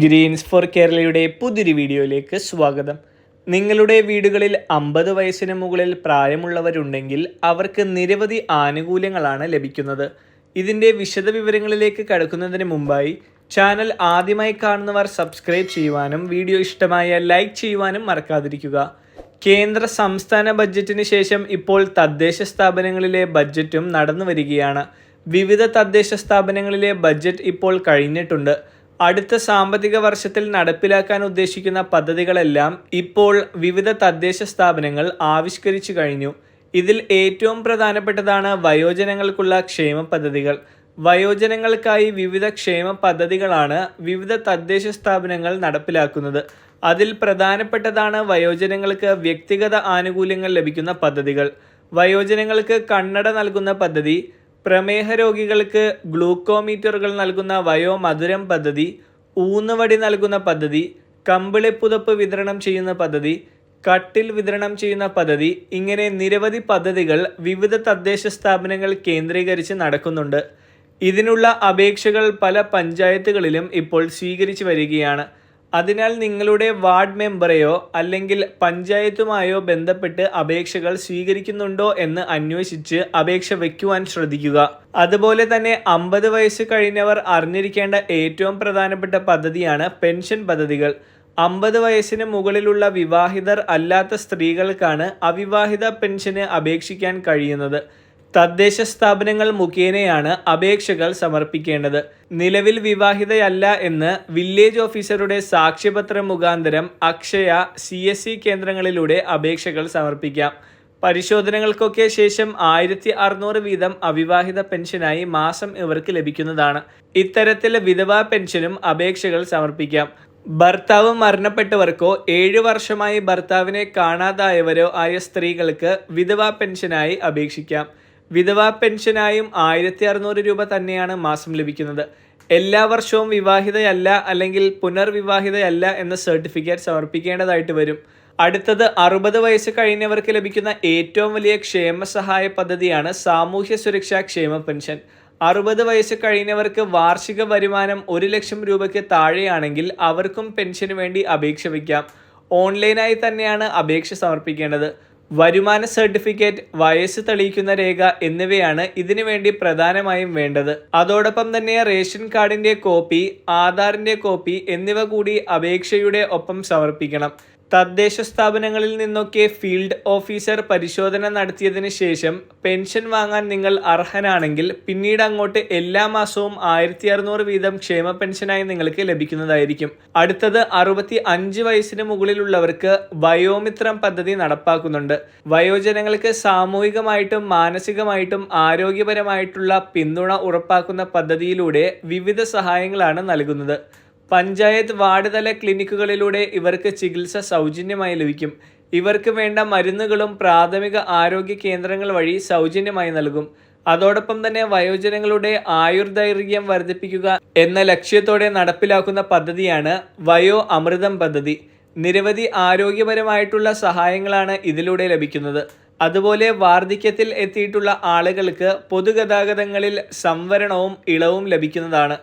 Green's four കേരളയുടെ പുതിയൊരു വീഡിയോയിലേക്ക് സ്വാഗതം. നിങ്ങളുടെ വീടുകളിൽ അമ്പത് വയസ്സിന് മുകളിൽ പ്രായമുള്ളവരുണ്ടെങ്കിൽ അവർക്ക് നിരവധി ആനുകൂല്യങ്ങളാണ് ലഭിക്കുന്നത്. ഇതിന്റെ വിശദവിവരങ്ങളിലേക്ക് കടക്കുന്നതിന് മുമ്പായി ചാനൽ ആദ്യമായി കാണുന്നവർ സബ്സ്ക്രൈബ് ചെയ്യുവാനും വീഡിയോ ഇഷ്ടമായ ലൈക്ക് ചെയ്യുവാനും മറക്കാതിരിക്കുക. കേന്ദ്ര സംസ്ഥാന ബഡ്ജറ്റിന് ശേഷം ഇപ്പോൾ തദ്ദേശ സ്ഥാപനങ്ങളിലെ ബഡ്ജറ്റും നടന്നു വരികയാണ് വിവിധ തദ്ദേശ സ്ഥാപനങ്ങളിലെ ബഡ്ജറ്റ് ഇപ്പോൾ കഴിഞ്ഞിട്ടുണ്ട്. അടുത്ത സാമ്പത്തിക വർഷത്തിൽ നടപ്പിലാക്കാൻ ഉദ്ദേശിക്കുന്ന പദ്ധതികളെല്ലാം ഇപ്പോൾ വിവിധ തദ്ദേശ സ്ഥാപനങ്ങൾ ആവിഷ്കരിച്ചു കഴിഞ്ഞു. ഇതിൽ ഏറ്റവും പ്രധാനപ്പെട്ടതാണ് വയോജനങ്ങൾക്കുള്ള ക്ഷേമ പദ്ധതികൾ. വയോജനങ്ങൾക്കായി വിവിധ ക്ഷേമ പദ്ധതികളാണ് വിവിധ തദ്ദേശ സ്ഥാപനങ്ങൾ നടപ്പിലാക്കുന്നത്. അതിൽ പ്രധാനപ്പെട്ടതാണ് വയോജനങ്ങൾക്ക് വ്യക്തിഗത ആനുകൂല്യങ്ങൾ ലഭിക്കുന്ന പദ്ധതികൾ. വയോജനങ്ങൾക്ക് കണ്ണട നൽകുന്ന പദ്ധതി പ്രമേഹ രോഗികൾക്ക് ഗ്ലൂക്കോമീറ്ററുകൾ നൽകുന്ന വയോമധുരം പദ്ധതി ഊന്നുവടി നൽകുന്ന പദ്ധതി കമ്പിളിപ്പുതപ്പ് വിതരണം ചെയ്യുന്ന പദ്ധതി കട്ടിൽ വിതരണം ചെയ്യുന്ന പദ്ധതി ഇങ്ങനെ നിരവധി പദ്ധതികൾ വിവിധ തദ്ദേശ സ്ഥാപനങ്ങൾ കേന്ദ്രീകരിച്ച് നടക്കുന്നുണ്ട്. ഇതിനുള്ള അപേക്ഷകൾ പല പഞ്ചായത്തുകളിലും ഇപ്പോൾ സ്വീകരിച്ചു വരികയാണ്. അതിനാൽ നിങ്ങളുടെ വാർഡ് മെമ്പറെയോ അല്ലെങ്കിൽ പഞ്ചായത്തുമായോ ബന്ധപ്പെട്ട് അപേക്ഷകൾ സ്വീകരിക്കുന്നുണ്ടോ എന്ന് അന്വേഷിച്ച് അപേക്ഷ വയ്ക്കുവാൻ ശ്രദ്ധിക്കുക. അതുപോലെ തന്നെ അമ്പത് വയസ്സ് കഴിഞ്ഞവർ അറിഞ്ഞിരിക്കേണ്ട ഏറ്റവും പ്രധാനപ്പെട്ട പദ്ധതിയാണ് പെൻഷൻ പദ്ധതികൾ. അമ്പത് വയസ്സിന് മുകളിലുള്ള വിവാഹിതർ അല്ലാത്ത സ്ത്രീകൾക്കാണ് അവിവാഹിത പെൻഷന് അപേക്ഷിക്കാൻ കഴിയുന്നത്. തദ്ദേശ സ്ഥാപനങ്ങൾ മുഖേനയാണ് അപേക്ഷകൾ സമർപ്പിക്കേണ്ടത്. നിലവിൽ വിവാഹിതയല്ല എന്ന് വില്ലേജ് ഓഫീസറുടെ സാക്ഷ്യപത്രം മുഖാന്തരം അക്ഷയ സി എസ് സി കേന്ദ്രങ്ങളിലൂടെ അപേക്ഷകൾ സമർപ്പിക്കാം. പരിശോധനകൾക്കൊക്കെ ശേഷം ആയിരത്തി അറുന്നൂറ് വീതം അവിവാഹിത പെൻഷനായി മാസം ഇവർക്ക് ലഭിക്കുന്നതാണ്. ഇത്തരത്തിൽ വിധവാ പെൻഷനും അപേക്ഷകൾ സമർപ്പിക്കാം. ഭർത്താവ് മരണപ്പെട്ടവർക്കോ ഏഴു വർഷമായി ഭർത്താവിനെ കാണാതായവരോ ആയ സ്ത്രീകൾക്ക് വിധവാ പെൻഷനായി അപേക്ഷിക്കാം. വിധവാ പെൻഷനായും ആയിരത്തി അറുന്നൂറ് രൂപ തന്നെയാണ് മാസം ലഭിക്കുന്നത്. എല്ലാ വർഷവും വിവാഹിതയല്ല അല്ലെങ്കിൽ പുനർവിവാഹിതയല്ല എന്ന സർട്ടിഫിക്കറ്റ് സമർപ്പിക്കേണ്ടതായിട്ട് വരും. അടുത്തത് അറുപത് വയസ്സ് കഴിഞ്ഞവർക്ക് ലഭിക്കുന്ന ഏറ്റവും വലിയ ക്ഷേമ സഹായ പദ്ധതിയാണ് സാമൂഹ്യ സുരക്ഷാ ക്ഷേമ പെൻഷൻ. അറുപത് വയസ്സ് കഴിഞ്ഞവർക്ക് വാർഷിക വരുമാനം ഒരു ലക്ഷം രൂപയ്ക്ക് താഴെയാണെങ്കിൽ അവർക്കും പെൻഷന് വേണ്ടി അപേക്ഷ വയ്ക്കാം. ഓൺലൈനായി തന്നെയാണ് അപേക്ഷ സമർപ്പിക്കേണ്ടത്. വരുമാന സർട്ടിഫിക്കറ്റ് വയസ്സ് തെളിയിക്കുന്ന രേഖ എന്നിവയാണ് ഇതിനുവേണ്ടി പ്രധാനമായും വേണ്ടത്. അതോടൊപ്പം തന്നെ റേഷൻ കാർഡിന്റെ കോപ്പി ആധാറിന്റെ കോപ്പി എന്നിവ കൂടി അപേക്ഷയുടെ ഒപ്പം സമർപ്പിക്കണം. തദ്ദേശ സ്ഥാപനങ്ങളിൽ നിന്നൊക്കെ ഫീൽഡ് ഓഫീസർ പരിശോധന നടത്തിയതിനു ശേഷം പെൻഷൻ വാങ്ങാൻ നിങ്ങൾ അർഹനാണെങ്കിൽ പിന്നീട് അങ്ങോട്ട് എല്ലാ മാസവും ആയിരത്തി അറുന്നൂറ് വീതം ക്ഷേമ പെൻഷനായി നിങ്ങൾക്ക് ലഭിക്കുന്നതായിരിക്കും. അടുത്തത് അറുപത്തി അഞ്ച് വയസ്സിന് മുകളിലുള്ളവർക്ക് വയോമിത്രം പദ്ധതി നടപ്പാക്കുന്നുണ്ട്. വയോജനങ്ങൾക്ക് സാമൂഹികമായിട്ടും മാനസികമായിട്ടും ആരോഗ്യപരമായിട്ടുള്ള പിന്തുണ ഉറപ്പാക്കുന്ന പദ്ധതിയിലൂടെ വിവിധ സഹായങ്ങളാണ് നൽകുന്നത്. പഞ്ചായത്ത് വാർഡ് തല ക്ലിനിക്കുകളിലൂടെ ഇവർക്ക് ചികിത്സ സൗജന്യമായി ലഭിക്കും. ഇവർക്ക് വേണ്ട മരുന്നുകളും പ്രാഥമിക ആരോഗ്യ കേന്ദ്രങ്ങൾ വഴി സൗജന്യമായി നൽകും. അതോടൊപ്പം തന്നെ വയോജനങ്ങളുടെ ആയുർദൈർഘ്യം വർദ്ധിപ്പിക്കുക എന്ന ലക്ഷ്യത്തോടെ നടപ്പിലാക്കുന്ന പദ്ധതിയാണ് വയോ അമൃതം പദ്ധതി. നിരവധി ആരോഗ്യപരമായിട്ടുള്ള സഹായങ്ങളാണ് ഇതിലൂടെ ലഭിക്കുന്നത്. അതുപോലെ വാർദ്ധക്യത്തിൽ എത്തിയിട്ടുള്ള ആളുകൾക്ക് പൊതുഗതാഗതങ്ങളിൽ സംവരണവും ഇളവും ലഭിക്കുന്നതാണ്.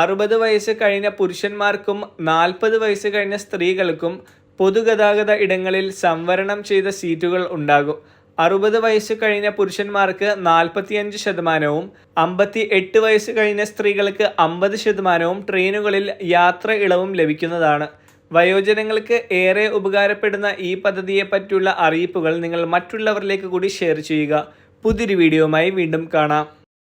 അറുപത് വയസ്സ് കഴിഞ്ഞ പുരുഷന്മാർക്കും നാൽപ്പത് വയസ്സ് കഴിഞ്ഞ സ്ത്രീകൾക്കും പൊതുഗതാഗത ഇടങ്ങളിൽ സംവരണം ചെയ്ത സീറ്റുകൾ ഉണ്ടാകും. അറുപത് വയസ്സ് കഴിഞ്ഞ പുരുഷന്മാർക്ക് നാൽപ്പത്തിയഞ്ച് ശതമാനവും അമ്പത്തി എട്ട് വയസ്സ് കഴിഞ്ഞ സ്ത്രീകൾക്ക് അമ്പത് ശതമാനവും ട്രെയിനുകളിൽ യാത്ര ഇളവും ലഭിക്കുന്നതാണ്. വയോജനങ്ങൾക്ക് ഏറെ ഉപകാരപ്പെടുന്ന ഈ പദ്ധതിയെ പറ്റിയുള്ള അറിയിപ്പുകൾ നിങ്ങൾ മറ്റുള്ളവരിലേക്ക് കൂടി ഷെയർ ചെയ്യുക. പുതിയൊരു വീഡിയോയുമായി വീണ്ടും കാണാം.